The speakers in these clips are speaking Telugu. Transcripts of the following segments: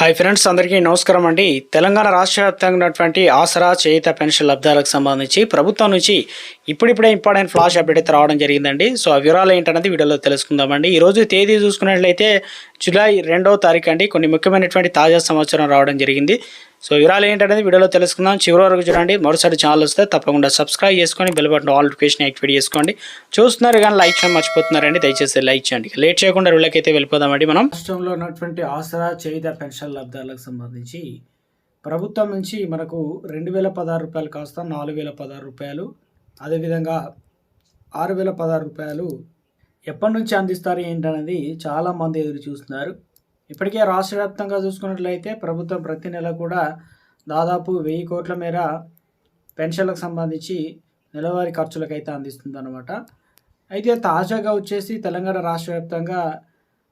హాయ్ ఫ్రెండ్స్ అందరికీ నమస్కారం అండి. తెలంగాణ రాష్ట్ర వ్యాప్తంగా ఉన్నటువంటి ఆసరా చేయిత పెన్షన్ లబ్ధాలకు సంబంధించి ప్రభుత్వం నుంచి ఇప్పుడిప్పుడే ఇంపార్టెంట్ ఫ్లాష్ అప్డేట్ అయితే రావడం జరిగిందండి. సో ఆ వివరాలు ఏంటనేది వీడియోలో తెలుసుకుందామండి. ఈ రోజు తేదీ చూసుకున్నట్లయితే జూలై రెండవ తారీఖు అండి కొన్ని ముఖ్యమైనటువంటి తాజా సమాచారం రావడం జరిగింది. సో వివరాలు ఏంటనేది వీడియోలో తెలుసుకుందాం. చివరి వరకు చూడండి. మరోసారి ఛానల్ వస్తే తప్పకుండా సబ్స్క్రైబ్ చేసుకొని bell button all notification activate చేసుకోండి. చూస్తున్నారు కానీ లైక్ చేయడం మర్చిపోతున్నారండి. దయచేసి లైక్ చేయండి. లేట్ చేయకుండా వీళ్ళకైతే వెళ్ళిపోదామండి మనం. రాష్ట్రంలో ఉన్నటువంటి ఆసరా చేయిత పెన్షన్ లబ్ధాలకు సంబంధించి ప్రభుత్వం నుంచి మనకు రెండు వేల పదహారు రూపాయలు కాస్త నాలుగు వేల పదహారు రూపాయలు అదేవిధంగా ఆరు వేల పదహారు రూపాయలు ఎప్పటి నుంచి అందిస్తారు ఏంటనేది చాలామంది ఎదురు చూస్తున్నారు. ఇప్పటికే రాష్ట్ర వ్యాప్తంగా చూసుకున్నట్లయితే ప్రభుత్వం ప్రతి నెల కూడా దాదాపు వెయ్యి కోట్ల మేర పెన్షన్లకు సంబంధించి నెలవారీ ఖర్చులకైతే అందిస్తుంది అందిస్తుందన్నమాట. అయితే తాజాగా వచ్చేసి తెలంగాణ రాష్ట్ర వ్యాప్తంగా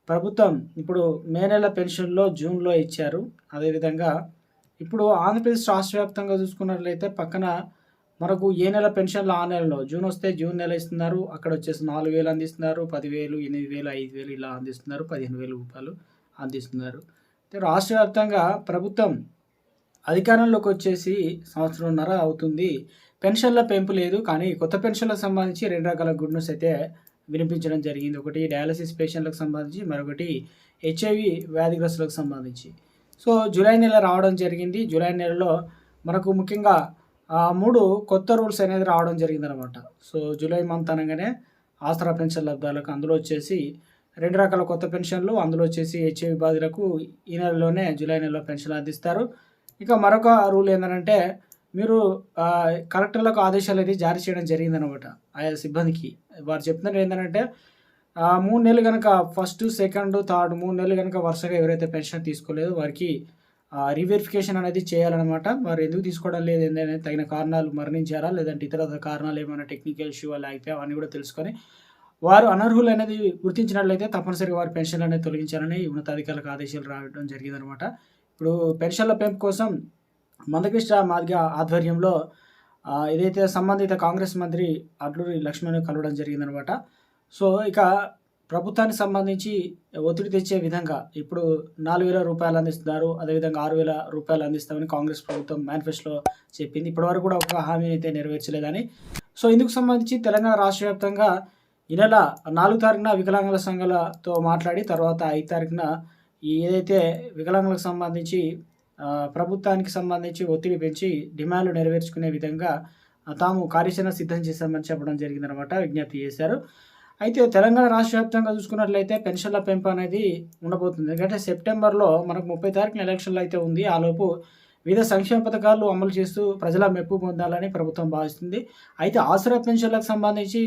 ప్రభుత్వం ఇప్పుడు మే నెల పెన్షన్లో జూన్లో ఇచ్చారు. అదేవిధంగా ఇప్పుడు ఆంధ్రప్రదేశ్ రాష్ట్ర వ్యాప్తంగా చూసుకున్నట్లయితే పక్కన మనకు ఏ నెల పెన్షన్లు ఆ నెలలో? జూన్ వస్తే జూన్ నెల ఇస్తున్నారు. అక్కడ వచ్చేసి నాలుగు వేలు అందిస్తున్నారు. పదివేలు ఎనిమిది వేలు ఐదు వేలు ఇలా అందిస్తున్నారు. పదిహేను వేలు రూపాయలు అందిస్తున్నారు. రాష్ట్ర వ్యాప్తంగా ప్రభుత్వం అధికారంలోకి వచ్చేసి సంవత్సరంన్నర అవుతుంది. పెన్షన్ల పెంపు లేదు. కానీ కొత్త పెన్షన్లకు సంబంధించి రెండు రకాల గుడ్ న్యూస్ అయితే వినిపించడం జరిగింది. ఒకటి డయాలసిస్ పేషెంట్లకు సంబంధించి మరొకటి హెచ్ఐవి వ్యాధిగ్రస్తులకు సంబంధించి. సో జూలై నెల రావడం జరిగింది. జూలై నెలలో మనకు ముఖ్యంగా మూడు కొత్త రూల్స్ అనేది రావడం జరిగిందనమాట సో జూలై మంత్ అనగానే ఆసరా పెన్షన్ లబ్ధాలకు అందులో వచ్చేసి రెండు రకాల కొత్త పెన్షన్లు అందులో వచ్చేసి హెచ్ఐవి బాధితులకు ఈ నెలలోనే జూలై నెలలో పెన్షన్లు అందిస్తారు. ఇక మరొక రూల్ ఏంటంటే మీరు కలెక్టర్లకు ఆదేశాలు అనేది జారీ చేయడం జరిగిందనమాట ఆయా సిబ్బందికి. వారు చెప్తున్నారు ఏంటంటే మూడు నెలలు కనుక ఫస్ట్ సెకండ్ థర్డ్ మూడు నెలలు కనుక వరుసగా ఎవరైతే పెన్షన్ తీసుకోలేదో వారికి రీవెరిఫికేషన్ అనేది చేయాలన్నమాట. మరి ఎందుకు తీసుకోవడం లేదు? ఏంటనే తగిన కారణాలు మరణించారా? లేదంటే ఇతర కారణాలు ఏమైనా టెక్నికల్ ఇష్యూ వల్ల అయిపోయా అవన్నీ కూడా తెలుసుకొని వారు అనర్హులు అనేది గుర్తించినట్లయితే తప్పనిసరిగా వారి పెన్షన్లు అనేది తొలగించాలని ఉన్నతాధికారులకు ఆదేశాలు రావడం జరిగిందనమాట ఇప్పుడు పెన్షన్ల పెంపు కోసం మందకృష్ణ మాదిగ ఆధ్వర్యంలో ఏదైతే సంబంధిత కాంగ్రెస్ మంత్రి అడ్లూరి లక్ష్మణ్ కలవడం జరిగిందనమాట సో ఇక ప్రభుత్వానికి సంబంధించి ఒత్తిడి తెచ్చే విధంగా ఇప్పుడు నాలుగు వేల రూపాయలు అందిస్తున్నారు. అదేవిధంగా ఆరు వేల రూపాయలు అందిస్తామని కాంగ్రెస్ ప్రభుత్వం మేనిఫెస్టోలో చెప్పింది. ఇప్పటివరకు కూడా ఒక హామీని అయితే నెరవేర్చలేదని. సో ఇందుకు సంబంధించి తెలంగాణ రాష్ట్ర వ్యాప్తంగా ఈ నెల నాలుగు తారీఖున వికలాంగుల సంఘాలతో మాట్లాడి తర్వాత ఐదు తారీఖున ఏదైతే వికలాంగులకు సంబంధించి ప్రభుత్వానికి సంబంధించి ఒత్తిడి పెంచి డిమాండ్లు నెరవేర్చుకునే విధంగా తాము కార్యాచరణ సిద్ధం చేశామని చెప్పడం జరిగిందనమాట విజ్ఞప్తి చేశారు. అయితే తెలంగాణ రాష్ట్ర వ్యాప్తంగా చూసుకున్నట్లయితే పెన్షన్ల పెంపు అనేది ఉండబోతుంది. ఎందుకంటే సెప్టెంబర్లో మనకు ముప్పై తారీఖున ఎలక్షన్లు అయితే ఉంది. ఆలోపు వివిధ సంక్షేమ పథకాలు అమలు చేస్తూ ప్రజల మెప్పు పొందాలని ప్రభుత్వం భావిస్తుంది. అయితే ఆసరా పెన్షన్లకు సంబంధించి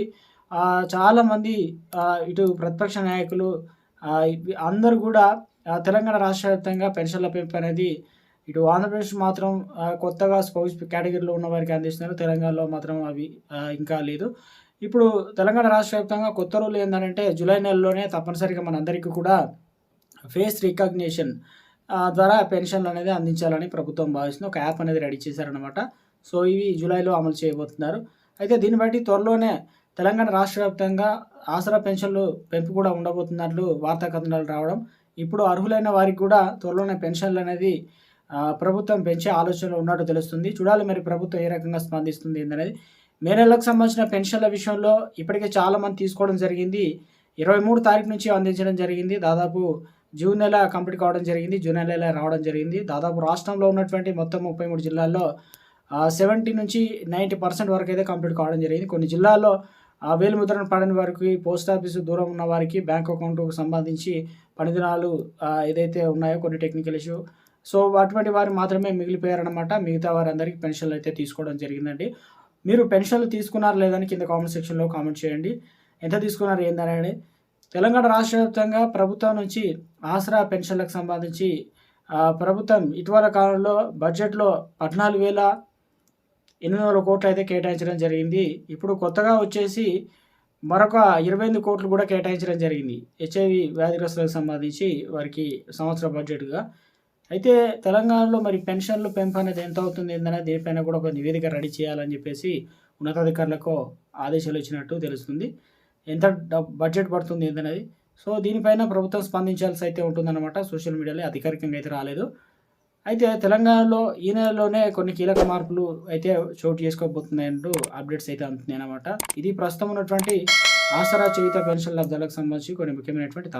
చాలామంది ఇటు ప్రతిపక్ష నాయకులు అందరూ కూడా తెలంగాణ రాష్ట్ర వ్యాప్తంగా పెన్షన్ల పెంపు అనేది ఇటు ఆంధ్రప్రదేశ్ మాత్రం కొత్తగా స్పౌస్ కేటగిరీలో ఉన్న వారికి అందిస్తున్నారు. తెలంగాణలో మాత్రం అవి ఇంకా లేదు. ఇప్పుడు తెలంగాణ రాష్ట్ర వ్యాప్తంగా కొత్త రూల్ ఏంటంటే జూలై నెలలోనే తప్పనిసరిగా మనందరికీ కూడా ఫేస్ రికగ్నిషన్ ద్వారా పెన్షన్లు అనేది అందించాలని ప్రభుత్వం భావిస్తుంది. ఒక యాప్ అనేది రెడీ చేశారనమాట సో ఇవి జూలైలో అమలు చేయబోతున్నారు. అయితే దీన్ని బట్టి త్వరలోనే తెలంగాణ రాష్ట్ర వ్యాప్తంగా ఆసరా పెన్షన్లు పెంపు కూడా ఉండబోతున్నట్లు వార్తా కథనాలు రావడం ఇప్పుడు అర్హులైన వారికి కూడా త్వరలోనే పెన్షన్లు అనేది ప్రభుత్వం పెంచే ఆలోచనలో ఉన్నట్టు తెలుస్తుంది. చూడాలి మరి ప్రభుత్వం ఏ రకంగా స్పందిస్తుంది ఏందనేది. మే నెలకు సంబంధించిన పెన్షన్ల విషయంలో ఇప్పటికే చాలామంది తీసుకోవడం జరిగింది. ఇరవై మూడు తారీఖు నుంచి అందించడం జరిగింది. దాదాపు జూన్ నెల కంప్లీట్ కావడం జరిగింది. జూన్ నెల రావడం జరిగింది. దాదాపు రాష్ట్రంలో ఉన్నటువంటి మొత్తం ముప్పై మూడు జిల్లాల్లో సెవెంటీ నుంచి నైంటీ పర్సెంట్ వరకు అయితే కంప్లీట్ కావడం జరిగింది. కొన్ని జిల్లాల్లో ఆ వేలు పడని వారికి పోస్ట్ ఆఫీసు దూరం ఉన్న వారికి బ్యాంక్ అకౌంట్కు సంబంధించి పనిదినాలు ఏదైతే ఉన్నాయో కొన్ని టెక్నికల్ ఇష్యూ. సో అటువంటి వారు మాత్రమే మిగిలిపోయారనమాట మిగతా వారందరికీ పెన్షన్లు అయితే తీసుకోవడం జరిగిందండి. మీరు పెన్షన్లు తీసుకున్నారు లేదని కింద కామెంట్ సెక్షన్లో కామెంట్ చేయండి. ఎంత తీసుకున్నారు ఏందనేది తెలంగాణ రాష్ట్ర వ్యాప్తంగా ప్రభుత్వం నుంచి ఆసరా పెన్షన్లకు సంబంధించి ప్రభుత్వం ఇటీవల కాలంలో బడ్జెట్లో పద్నాలుగు వేల ఎనిమిది వందల కోట్లు అయితే కేటాయించడం జరిగింది. ఇప్పుడు కొత్తగా వచ్చేసి మరొక ఇరవై ఎనిమిది కోట్లు కూడా కేటాయించడం జరిగింది. హెచ్ఐవి వ్యాధిగ్రస్తులకు సంబంధించి వారికి సంవత్సర బడ్జెట్గా. అయితే తెలంగాణలో మరి పెన్షన్లు పెంపు అనేది ఎంత అవుతుంది ఏంటనే దీనిపైన కూడా ఒక నివేదిక రెడీ చేయాలని చెప్పేసి ఉన్నతాధికారులకు ఆదేశాలు ఇచ్చినట్టు తెలుస్తుంది. ఎంత బడ్జెట్ పడుతుంది ఏందనేది. సో దీనిపైన ప్రభుత్వం స్పందించాల్సి అయితే ఉంటుందన్నమాట. సోషల్ మీడియాలో అధికారికంగా అయితే రాలేదు. అయితే తెలంగాణలో ఈ నెలలోనే కొన్ని కీలక మార్పులు అయితే చోటు చేసుకోబోతున్నాయంటూ అప్డేట్స్ అయితే అందుతున్నాయి అన్నమాట ఇది ప్రస్తుతం ఉన్నటువంటి ఆసరా చేయుత పెన్షన్ లబ్ధాలకు సంబంధించి కొన్ని ముఖ్యమైనటువంటి